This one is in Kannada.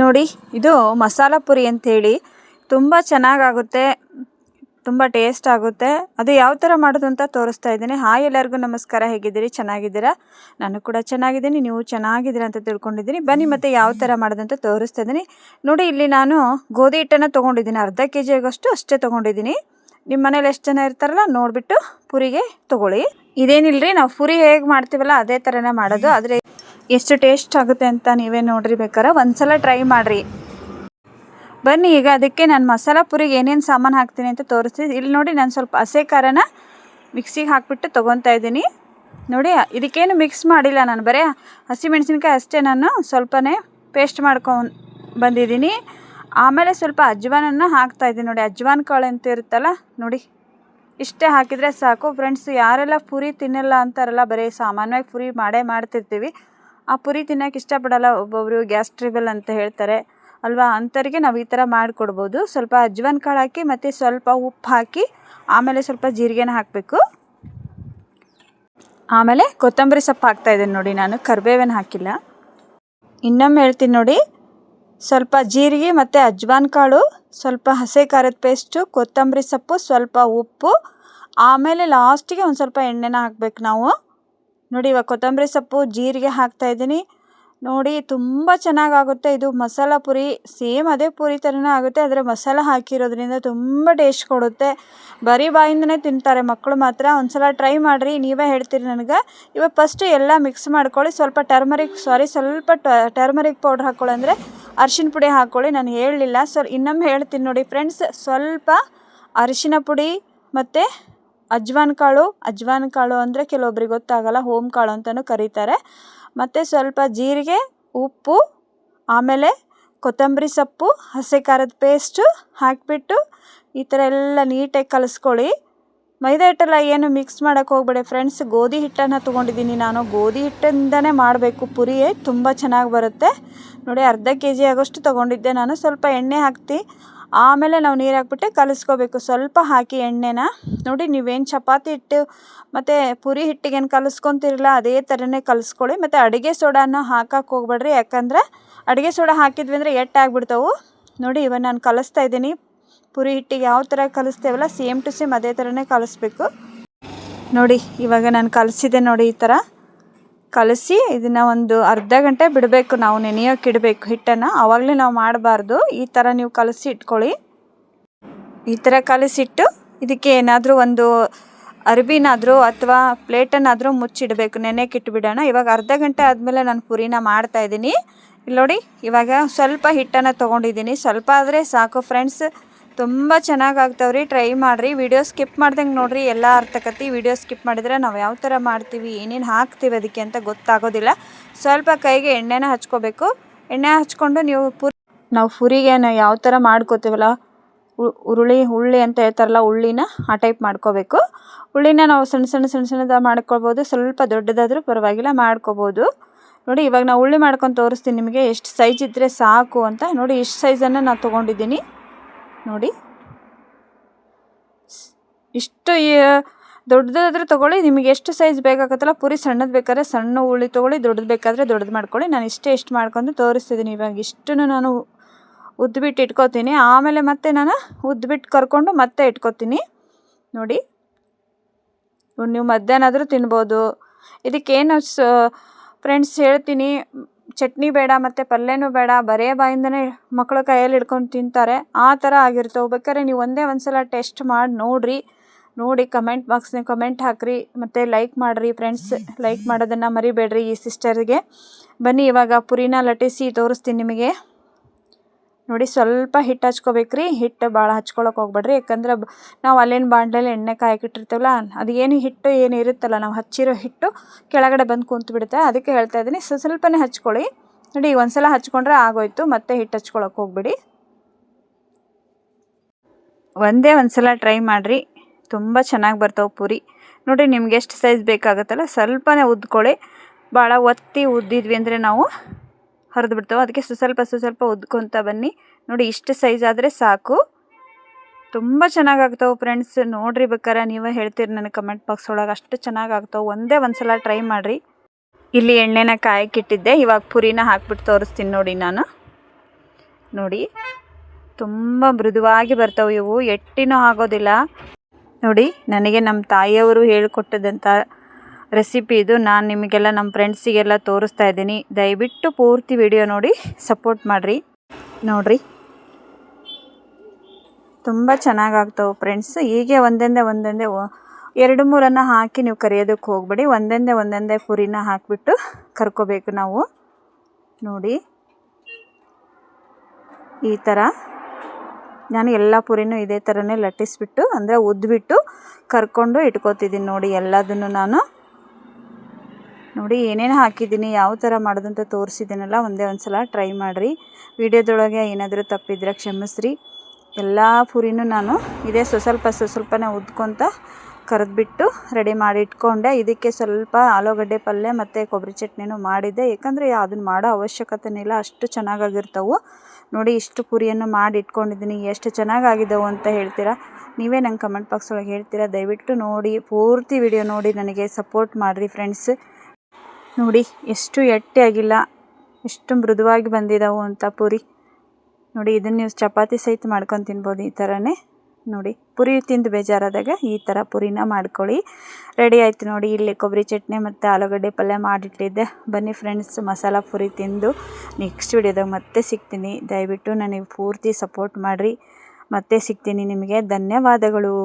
ನೋಡಿ, ಇದು ಮಸಾಲ ಪುರಿ ಅಂಥೇಳಿ ತುಂಬ ಚೆನ್ನಾಗಾಗುತ್ತೆ, ತುಂಬ ಟೇಸ್ಟ್ ಆಗುತ್ತೆ. ಅದು ಯಾವ ಥರ ಮಾಡೋದು ಅಂತ ತೋರಿಸ್ತಾ ಇದ್ದೀನಿ. ಹಾಯ್ ಎಲ್ಲರಿಗೂ ನಮಸ್ಕಾರ, ಹೇಗಿದ್ದೀರಿ? ಚೆನ್ನಾಗಿದ್ದೀರಾ? ನಾನು ಕೂಡ ಚೆನ್ನಾಗಿದ್ದೀನಿ, ನೀವು ಚೆನ್ನಾಗಿದ್ದೀರಾ ಅಂತ ತಿಳ್ಕೊಂಡಿದ್ದೀನಿ. ಬನ್ನಿ ಮತ್ತೆ ಯಾವ ಥರ ಮಾಡೋದು ಅಂತ ತೋರಿಸ್ತಾ ಇದ್ದೀನಿ. ನೋಡಿ, ಇಲ್ಲಿ ನಾನು ಗೋಧಿ ಹಿಟ್ಟನ್ನು ತೊಗೊಂಡಿದ್ದೀನಿ. ಅರ್ಧ ಕೆ ಜಿ ಆಗೋಷ್ಟು ಅಷ್ಟೇ ತೊಗೊಂಡಿದ್ದೀನಿ. ನಿಮ್ಮ ಮನೇಲಿ ಎಷ್ಟು ಜನ ಇರ್ತಾರಲ್ಲ, ನೋಡಿಬಿಟ್ಟು ಪುರಿಗೆ ತೊಗೊಳ್ಳಿ. ಇದೇನಿಲ್ಲರಿ ನಾವು ಪುರಿ ಹೇಗೆ ಮಾಡ್ತೀವಲ್ಲ, ಅದೇ ಥರನೇ ಮಾಡೋದು. ಆದರೆ ಎಷ್ಟು ಟೇಸ್ಟ್ ಆಗುತ್ತೆ ಅಂತ ನೀವೇ ನೋಡ್ರಿ ಬೇಕಾರೆ ಒಂದ್ಸಲ ಟ್ರೈ ಮಾಡಿರಿ. ಬನ್ನಿ, ಈಗ ಅದಕ್ಕೆ ನಾನು ಮಸಾಲ ಪುರಿಗೆ ಏನೇನು ಸಾಮಾನು ಹಾಕ್ತೀನಿ ಅಂತ ತೋರಿಸ್ತೀನಿ. ಇಲ್ಲಿ ನೋಡಿ ನಾನು ಸ್ವಲ್ಪ ಹಸೆ ಖಾರನ ಮಿಕ್ಸಿಗೆ ಹಾಕಿಬಿಟ್ಟು ತೊಗೊತಾ ಇದ್ದೀನಿ. ನೋಡಿ, ಇದಕ್ಕೇನು ಮಿಕ್ಸ್ ಮಾಡಿಲ್ಲ ನಾನು. ಬರೀ ಹಸಿಮೆಣಸಿನ್ಕಾಯಿ ಅಷ್ಟೇ ನಾನು ಸ್ವಲ್ಪನೇ ಪೇಸ್ಟ್ ಮಾಡ್ಕೊಂಡು ಬಂದಿದ್ದೀನಿ. ಆಮೇಲೆ ಸ್ವಲ್ಪ ಅಜ್ವಾನನ್ನು ಹಾಕ್ತಾ ಇದ್ದೀನಿ. ನೋಡಿ, ಅಜ್ವಾನ್ ಕಾಳು ಅಂತ ಇರುತ್ತಲ್ಲ, ನೋಡಿ. ಇಷ್ಟೇ ಹಾಕಿದರೆ ಸಾಕು. ಫ್ರೆಂಡ್ಸ್ ಯಾರೆಲ್ಲ ಪುರಿ ತಿನ್ನಲ್ಲ ಅಂತಾರಲ್ಲ, ಬರೀ ಸಾಮಾನ್ಯವಾಗಿ ಪುರಿ ಮಾಡೇ ಮಾಡ್ತಿರ್ತೀವಿ. ಆ ಪುರಿ ತಿನ್ನೋಕೆ ಇಷ್ಟಪಡಲ್ಲ. ಒಬ್ಬೊಬ್ಬರು ಗ್ಯಾಸ್ ಟ್ರಿಬಲ್ ಅಂತ ಹೇಳ್ತಾರೆ. ಅಲ್ವಾ? ಅಂಥವ್ರಿಗೆ ನಾವು ಈ ಥರ ಮಾಡಿಕೊಡ್ಬೋದು. ಸ್ವಲ್ಪ ಅಜ್ವಾನ್ ಕಾಳು ಹಾಕಿ ಮತ್ತು ಸ್ವಲ್ಪ ಉಪ್ಪು ಹಾಕಿ ಆಮೇಲೆ ಸ್ವಲ್ಪ ಜೀರಿಗೆನ ಹಾಕಬೇಕು. ಆಮೇಲೆ ಕೊತ್ತಂಬರಿ ಸೊಪ್ಪು ಹಾಕ್ತಾಯಿದ್ದೀನಿ ನೋಡಿ ನಾನು. ಕರಿಬೇವೇನು ಹಾಕಿಲ್ಲ. ಇನ್ನೊಮ್ಮೆ ಹೇಳ್ತೀನಿ ನೋಡಿ. ಸ್ವಲ್ಪ ಜೀರಿಗೆ ಮತ್ತು ಅಜ್ವಾನ್ ಕಾಳು, ಸ್ವಲ್ಪ ಹಸೆ ಖಾರದ ಪೇಸ್ಟು, ಕೊತ್ತಂಬರಿ ಸೊಪ್ಪು, ಸ್ವಲ್ಪ ಉಪ್ಪು, ಆಮೇಲೆ ಲಾಸ್ಟಿಗೆ ಒಂದು ಸ್ವಲ್ಪ ಎಣ್ಣೆನ ಹಾಕ್ಬೇಕು ನಾವು. ನೋಡಿ, ಇವಾಗ ಕೊತ್ತಂಬರಿ ಸೊಪ್ಪು ಜೀರಿಗೆ ಹಾಕ್ತಾಯಿದ್ದೀನಿ ನೋಡಿ, ತುಂಬ ಚೆನ್ನಾಗಾಗುತ್ತೆ. ಇದು ಮಸಾಲ ಪುರಿ, ಸೇಮ್ ಅದೇ ಪುರಿ ಥರನೇ ಆಗುತ್ತೆ. ಆದರೆ ಮಸಾಲ ಹಾಕಿರೋದ್ರಿಂದ ತುಂಬ ಟೇಸ್ಟ್ ಕೊಡುತ್ತೆ. ಬರೀ ಬಾಯಿಂದನೇ ತಿಂತಾರೆ ಮಕ್ಕಳು ಮಾತ್ರ. ಒಂದ್ಸಲ ಟ್ರೈ ಮಾಡಿರಿ. ನೀವೇ ಹೇಳ್ತೀರಿ ನನಗೆ. ಇವಾಗ ಫಸ್ಟು ಎಲ್ಲ ಮಿಕ್ಸ್ ಮಾಡ್ಕೊಳ್ಳಿ. ಸ್ವಲ್ಪ ಟರ್ಮರಿಕ್ ಸಾರಿ ಸ್ವಲ್ಪ ಟರ್ಮರಿಕ್ ಪೌಡ್ರ್ ಹಾಕ್ಕೊಳ್ಳಿ ಅಂದರೆ ಅರಿಶಿನ ಪುಡಿ ಹಾಕ್ಕೊಳ್ಳಿ. ನಾನು ಹೇಳಲಿಲ್ಲ. ಸರ್ ಇನ್ನೊಮ್ಮೆ ಹೇಳ್ತೀನಿ ನೋಡಿ ಫ್ರೆಂಡ್ಸ್ ಸ್ವಲ್ಪ ಅರಿಶಿನ ಪುಡಿ ಮತ್ತು ಅಜ್ವಾನ್ ಕಾಳು ಅಜ್ವಾನ್ ಕಾಳು ಅಂದರೆ ಕೆಲವೊಬ್ರಿಗೆ ಗೊತ್ತಾಗಲ್ಲ, ಹೋಮ್ ಕಾಳು ಅಂತಲೂ ಕರೀತಾರೆ. ಮತ್ತು ಸ್ವಲ್ಪ ಜೀರಿಗೆ, ಉಪ್ಪು, ಆಮೇಲೆ ಕೊತ್ತಂಬರಿ ಸೊಪ್ಪು, ಹಸಿ ಖಾರದ ಪೇಸ್ಟು ಹಾಕಿಬಿಟ್ಟು ಈ ಥರ ಎಲ್ಲ ನೀಟಾಗಿ ಕಲಿಸ್ಕೊಳ್ಳಿ. ಮೈದಾ ಹಿಟ್ಟೆಲ್ಲ ಏನು ಮಿಕ್ಸ್ ಮಾಡೋಕ್ಕೆ ಹೋಗ್ಬೇಡಿ ಫ್ರೆಂಡ್ಸ್ ಗೋಧಿ ಹಿಟ್ಟನ್ನು ತೊಗೊಂಡಿದ್ದೀನಿ ನಾನು. ಗೋಧಿ ಹಿಟ್ಟಿಂದನೇ ಮಾಡಬೇಕು. ಪುರಿ ತುಂಬ ಚೆನ್ನಾಗಿ ಬರುತ್ತೆ. ನೋಡಿ ಅರ್ಧ ಕೆ ಜಿ ಆಗೋಷ್ಟು ತೊಗೊಂಡಿದ್ದೆ ನಾನು. ಸ್ವಲ್ಪ ಎಣ್ಣೆ ಹಾಕ್ತಿ. ಆಮೇಲೆ ನಾವು ನೀರು ಹಾಕ್ಬಿಟ್ಟು ಕಲಿಸ್ಕೋಬೇಕು. ಸ್ವಲ್ಪ ಹಾಕಿ ಎಣ್ಣೆನ. ನೋಡಿ, ನೀವೇನು ಚಪಾತಿ ಹಿಟ್ಟು ಮತ್ತು ಪುರಿ ಹಿಟ್ಟಿಗೇನು ಕಲಿಸ್ಕೊತಿರಲ್ಲ, ಅದೇ ಥರನೇ ಕಲಿಸ್ಕೊಳ್ಳಿ. ಮತ್ತು ಅಡುಗೆ ಸೋಡಾನ ಹಾಕಕ್ಕೆ ಹೋಗ್ಬೇಡ್ರಿ. ಯಾಕಂದರೆ ಅಡುಗೆ ಸೋಡಾ ಹಾಕಿದ್ವಿ ಅಂದರೆ ಎಟ್ಟಾಗ್ಬಿಡ್ತವೆ ನೋಡಿ, ಇವಾಗ ನಾನು ಕಲಿಸ್ತಾ ಇದ್ದೀನಿ. ಪುರಿ ಹಿಟ್ಟಿಗೆ ಯಾವ ಥರ ಕಲಿಸ್ತೇವಲ್ಲ, ಸೇಮ್ ಟು ಸೇಮ್ ಅದೇ ಥರನೇ ಕಲಿಸ್ಬೇಕು. ನೋಡಿ, ಇವಾಗ ನಾನು ಕಲಿಸಿದೆ ನೋಡಿ ಈ ಥರ ಕಲಸಿ ಇದನ್ನು ಒಂದು ಅರ್ಧ ಗಂಟೆ ಬಿಡಬೇಕು ನಾವು ನೆನೆಯೋಕೆ ಇಡಬೇಕು ಹಿಟ್ಟನ್ನು. ಆವಾಗಲೇ ನಾವು ಮಾಡಬಾರ್ದು. ಈ ಥರ ನೀವು ಕಲಸಿ ಇಟ್ಕೊಳ್ಳಿ. ಈ ಥರ ಕಲಸಿಟ್ಟು ಇದಕ್ಕೆ ಏನಾದರೂ ಒಂದು ಅರ್ಬಿನಾದರೂ ಅಥವಾ ಪ್ಲೇಟನ್ನಾದರೂ ಮುಚ್ಚಿಡಬೇಕು. ನೆನೆಯಕ್ಕೆ ಇಟ್ಬಿಡೋಣ. ಇವಾಗ ಅರ್ಧ ಗಂಟೆ ಆದಮೇಲೆ ನಾನು ಪುರಿನ ಮಾಡ್ತಾಯಿದ್ದೀನಿ ಇಲ್ಲಿ ನೋಡಿ ಇವಾಗ ಸ್ವಲ್ಪ ಹಿಟ್ಟನ್ನು ತೊಗೊಂಡಿದ್ದೀನಿ. ಸ್ವಲ್ಪ ಆದರೆ ಸಾಕು ಫ್ರೆಂಡ್ಸ್. ತುಂಬ ಚೆನ್ನಾಗಿ ಆಗ್ತಾವ್ರಿ ಟ್ರೈ ಮಾಡಿರಿ. ವಿಡಿಯೋ ಸ್ಕಿಪ್ ಮಾಡ್ದಂಗೆ ನೋಡಿರಿ. ಎಲ್ಲ ಅರ್ಥಕತಿ ವಿಡಿಯೋ ಸ್ಕಿಪ್ ಮಾಡಿದರೆ ನಾವು ಯಾವ ಥರ ಮಾಡ್ತೀವಿ, ಏನೇನು ಹಾಕ್ತೀವಿ ಅದಕ್ಕೆ ಅಂತ ಗೊತ್ತಾಗೋದಿಲ್ಲ. ಸ್ವಲ್ಪ ಕೈಗೆ ಎಣ್ಣೆನ ಹಚ್ಕೋಬೇಕು. ಎಣ್ಣೆ ಹಚ್ಕೊಂಡು ನೀವು ಪುರಿ ನಾವು ಪುರಿಗೆ ಯಾವ ಥರ ಮಾಡ್ಕೋತೀವಲ್ಲ ಉರುಳಿ ಹುಳ್ಳಿ ಅಂತ ಹೇಳ್ತಾರಲ್ಲ ಹುಳ್ಳಿನ ಆ ಟೈಪ್ ಮಾಡ್ಕೋಬೇಕು. ಉಳ್ಳಿನ ನಾವು ಸಣ್ಣ ಸಣ್ಣ ಸಣ್ಣ, ಸಣ್ಣದ ಮಾಡ್ಕೊಳ್ಬೋದು. ಸ್ವಲ್ಪ ದೊಡ್ಡದಾದರೂ ಪರವಾಗಿಲ್ಲ ಮಾಡ್ಕೋಬೋದು. ನೋಡಿ ಇವಾಗ ನಾವು ಉಳ್ಳಿ ಮಾಡ್ಕೊಂಡು ತೋರಿಸ್ತೀನಿ ನಿಮಗೆ. ಎಷ್ಟು ಸೈಜ್ ಇದ್ದರೆ ಸಾಕು ಅಂತ. ನೋಡಿ ಇಷ್ಟು ಸೈಜನ್ನು ನಾನು ತೊಗೊಂಡಿದ್ದೀನಿ. ನೋಡಿ. ಇಷ್ಟು ದೊಡ್ಡದಾದ್ರೆ ತೊಗೊಳ್ಳಿ, ನಿಮಗೆ ಎಷ್ಟು ಸೈಜ್ ಬೇಕಾಗುತ್ತಲ್ಲ, ಪೂರಿ ಸಣ್ಣದು ಬೇಕಾದ್ರೆ ಸಣ್ಣ ಹುಳಿ ತೊಗೊಳ್ಳಿ, ದೊಡ್ಡದು ಬೇಕಾದರೆ ದೊಡ್ಡದು ಮಾಡ್ಕೊಳ್ಳಿ. ನಾನು ಇಷ್ಟೇ ಇಷ್ಟು ಮಾಡ್ಕೊಂಡು ತೋರಿಸ್ತಿದ್ದೀನಿ ಇವಾಗ. ಇಷ್ಟನ್ನು ನಾನು ಉದ್ಬಿಟ್ಟು ಇಟ್ಕೋತೀನಿ. ಆಮೇಲೆ ಮತ್ತೆ ನಾನು ಉದ್ಬಿಟ್ಟು ಕರ್ಕೊಂಡು ಮತ್ತೆ ಇಟ್ಕೋತೀನಿ. ನೋಡಿ. ನೀವು ಮಧ್ಯಾಹ್ನ ಆದರೂ ತಿನ್ಬೋದು. ಇದಕ್ಕೇನು ಫ್ರೆಂಡ್ಸ್ ಹೇಳ್ತೀನಿ. ಚಟ್ನಿ ಬೇಡ ಮತ್ತು ಪಲ್ಯನೂ ಬೇಡ, ಬರೇ ಬಾಯಿಂದನೇ ಮಕ್ಕಳು ಕೈಯಲ್ಲಿ ಹಿಡ್ಕೊಂಡು ತಿಂತಾರೆ. ಆ ಥರ ಆಗಿರ್ತವೆ ಬೇಕಾದ್ರೆ ನೀವು ಒಂದೇ ಒಂದು ಸಲ ಟೆಸ್ಟ್ ಮಾಡಿ ನೋಡಿರಿ. ನೋಡಿ, ಕಮೆಂಟ್ ಬಾಕ್ಸ್ನಾಗ ಕಮೆಂಟ್ ಹಾಕಿರಿ. ಮತ್ತು ಲೈಕ್ ಮಾಡಿರಿ ಫ್ರೆಂಡ್ಸ್. ಲೈಕ್ ಮಾಡೋದನ್ನು ಮರಿಬೇಡ್ರಿ ಈ ಸಿಸ್ಟರ್ಗೆ. ಬನ್ನಿ ಇವಾಗ ಪುರಿನ ಲಟ್ಟಿಸಿ ತೋರಿಸ್ತೀನಿ ನಿಮಗೆ. ನೋಡಿ ಸ್ವಲ್ಪ ಹಿಟ್ಟು ಹಚ್ಕೋಬೇಕ್ರಿ. ಹಿಟ್ಟು ಭಾಳ ಹಚ್ಕೊಳಕ್ಕೆ ಹೋಗ್ಬೇಡ್ರಿ. ಯಾಕಂದ್ರೆ ನಾವು ಅಲ್ಲೇನು ಬಾಂಡ್ಲಲ್ಲಿ ಎಣ್ಣೆ ಕಾಯಕ್ಕಿಟ್ಟಿರ್ತೀವಲ್ಲ, ಅದು ಏನು ಹಿಟ್ಟು ಏನು ಇರುತ್ತಲ್ಲ, ನಾವು ಹಚ್ಚಿರೋ ಹಿಟ್ಟು ಕೆಳಗಡೆ ಬಂದು ಕುಂತು ಬಿಡುತ್ತೆ ಅದಕ್ಕೆ ಹೇಳ್ತಾ ಇದ್ದೀನಿ, ಸೊ ಸ್ವಲ್ಪನೇ ಹಚ್ಕೊಳ್ಳಿ. ನೋಡಿ ಒಂದು ಸಲ ಹಚ್ಕೊಂಡ್ರೆ ಆಗೋಯ್ತು, ಮತ್ತೆ ಹಿಟ್ಟು ಹಚ್ಕೊಳಕ್ಕೆ ಹೋಗ್ಬಿಡಿ. ಒಂದೇ ಒಂದು ಸಲ ಟ್ರೈ ಮಾಡಿರಿ. ತುಂಬ ಚೆನ್ನಾಗಿ ಬರ್ತಾವೆ ಪೂರಿ. ನೋಡಿ, ನಿಮ್ಗೆ ಎಷ್ಟು ಸೈಜ್ ಬೇಕಾಗುತ್ತಲ್ಲ, ಸ್ವಲ್ಪನೇ ಉದ್ಕೊಳ್ಳಿ. ಭಾಳ ಒತ್ತಿ ಉದ್ದಿದ್ವಿ ಅಂದರೆ ನಾವು ಹರಿದು ಬಿಡ್ತಾವೆ. ಅದಕ್ಕೆ ಸ್ವಸ್ವಲ್ಪ ಸ್ವಲ್ಪ ಉದ್ಕೊತ ಬನ್ನಿ. ನೋಡಿ ಇಷ್ಟು ಸೈಜ್ ಆದರೆ ಸಾಕು. ತುಂಬ ಚೆನ್ನಾಗಿ ಆಗ್ತಾವೆ ಫ್ರೆಂಡ್ಸ್ ನೋಡ್ರಿ ಬೇಕಾರೆ, ನೀವೇ ಹೇಳ್ತೀರಿ ನನಗೆ ಕಮೆಂಟ್ ಬಾಕ್ಸ್ ಒಳಗೆ. ಅಷ್ಟು ಚೆನ್ನಾಗಿ ಆಗ್ತಾವೆ ಒಂದೇ ಒಂದು ಸಲ ಟ್ರೈ ಮಾಡಿರಿ. ಇಲ್ಲಿ ಎಣ್ಣೆನ ಕಾಯಕ್ಕಿಟ್ಟಿದ್ದೆ. ಇವಾಗ ಪುರಿನ ಹಾಕ್ಬಿಟ್ಟು ತೋರಿಸ್ತೀನಿ ನೋಡಿ ನಾನು. ನೋಡಿ, ತುಂಬ ಮೃದುವಾಗಿ ಬರ್ತವೆ ಇವು. ಎಟ್ಟಿನೂ ಆಗೋದಿಲ್ಲ. ನೋಡಿ, ನನಗೆ ನಮ್ಮ ತಾಯಿಯವರು ಹೇಳಿಕೊಟ್ಟದಂಥ ರೆಸಿಪಿ ಇದು. ನಾನು ನಿಮಗೆಲ್ಲ ನಮ್ಮ ಫ್ರೆಂಡ್ಸಿಗೆಲ್ಲ ತೋರಿಸ್ತಾ ಇದ್ದೀನಿ. ದಯವಿಟ್ಟು ಪೂರ್ತಿ ವಿಡಿಯೋ ನೋಡಿ ಸಪೋರ್ಟ್ ಮಾಡಿರಿ. ನೋಡಿರಿ. ತುಂಬ ಚೆನ್ನಾಗಾಗ್ತವೆ ಫ್ರೆಂಡ್ಸ್ ಹೀಗೆ ಒಂದೊಂದೇ ಒಂದೊಂದೇ ಎರಡು ಮೂರನ್ನು ಹಾಕಿ ನೀವು ಕರಿಯೋದಕ್ಕೆ ಹೋಗಬೇಡಿ. ಒಂದೊಂದೇ ಒಂದೊಂದೇ ಪುರಿನ ಹಾಕಿಬಿಟ್ಟು ಕರ್ಕೋಬೇಕು ನಾವು. ನೋಡಿ. ಈ ಥರ ನಾನು ಎಲ್ಲ ಪುರಿನೂ ಇದೇ ಥರನೇ ಲಟ್ಟಿಸ್ಬಿಟ್ಟು, ಅಂದರೆ ಉದ್ದುಬಿಟ್ಟು ಕರ್ಕೊಂಡು ಇಟ್ಕೋತಿದ್ದೀನಿ ನೋಡಿ ಎಲ್ಲದನ್ನು ನಾನು. ನೋಡಿ ಏನೇನು ಹಾಕಿದ್ದೀನಿ, ಯಾವ ಥರ ಮಾಡೋದು ಅಂತ ತೋರಿಸಿದ್ದೀನಲ್ಲ ಒಂದೇ ಒಂದು ಸಲ ಟ್ರೈ ಮಾಡಿರಿ. ವಿಡಿಯೋದೊಳಗೆ ಏನಾದರೂ ತಪ್ಪಿದ್ರೆ ಕ್ಷಮಿಸ್ರಿ. ಎಲ್ಲ ಪುರಿನೂ ನಾನು ಇದೇ ಸ್ವಲ್ಪ ಸ್ವಸ್ವಲ್ಪನೇ ಉದ್ಕೊತ ಕರೆದ್ಬಿಟ್ಟು ರೆಡಿ ಮಾಡಿ ಇಟ್ಕೊಂಡೆ. ಇದಕ್ಕೆ ಸ್ವಲ್ಪ ಆಲೂಗಡ್ಡೆ ಪಲ್ಯ ಮತ್ತು ಕೊಬ್ಬರಿ ಚಟ್ನಿನೂ ಮಾಡಿದ್ದೆ. ಯಾಕಂದರೆ ಅದನ್ನು ಮಾಡೋ ಅವಶ್ಯಕತೆನೇ ಇಲ್ಲ ಅಷ್ಟು ಚೆನ್ನಾಗಾಗಿರ್ತವೆ. ನೋಡಿ ಇಷ್ಟು ಪುರಿಯನ್ನು ಮಾಡಿ ಇಟ್ಕೊಂಡಿದ್ದೀನಿ. ಎಷ್ಟು ಚೆನ್ನಾಗಾಗಿದ್ದವು ಅಂತ ಹೇಳ್ತೀರಾ? ನೀವೇ ನಂಗೆ ಕಮೆಂಟ್ ಬಾಕ್ಸ್ ಒಳಗೆ ಹೇಳ್ತೀರಾ? ದಯವಿಟ್ಟು ನೋಡಿ, ಪೂರ್ತಿ ವಿಡಿಯೋ ನೋಡಿ, ನನಗೆ ಸಪೋರ್ಟ್ ಮಾಡಿರಿ ಫ್ರೆಂಡ್ಸ್ ನೋಡಿ, ಎಷ್ಟು ಎಟ್ಟಿಯಾಗಿಲ್ಲ, ಎಷ್ಟು ಮೃದುವಾಗಿ ಬಂದಿದ್ದಾವು ಅಂತ ಪೂರಿ. ನೋಡಿ, ಇದನ್ನು ನೀವು ಚಪಾತಿ ಸಹಿತ ಮಾಡ್ಕೊಂಡು ತಿನ್ಬೋದು ಈ ಥರನೇ ನೋಡಿ, ಪುರಿ ತಿಂದು ಬೇಜಾರಾದಾಗ ಈ ಥರ ಪುರಿನ ಮಾಡ್ಕೊಳ್ಳಿ. ರೆಡಿ ಆಯಿತು ನೋಡಿ, ಇಲ್ಲಿ ಕೊಬ್ಬರಿ ಚಟ್ನಿ ಮತ್ತು ಆಲೂಗಡ್ಡೆ ಪಲ್ಯ ಮಾಡಿಟ್ಟಿದ್ದೆ ಬನ್ನಿ ಫ್ರೆಂಡ್ಸ್, ಮಸಾಲ ಪುರಿ ತಿಂದು ನೆಕ್ಸ್ಟ್ ವಿಡಿಯೋದಾಗ ಮತ್ತೆ ಸಿಗ್ತೀನಿ. ದಯವಿಟ್ಟು ನನಗೆ ಪೂರ್ತಿ ಸಪೋರ್ಟ್ ಮಾಡಿರಿ. ಮತ್ತೆ ಸಿಗ್ತೀನಿ ನಿಮಗೆ. ಧನ್ಯವಾದಗಳು.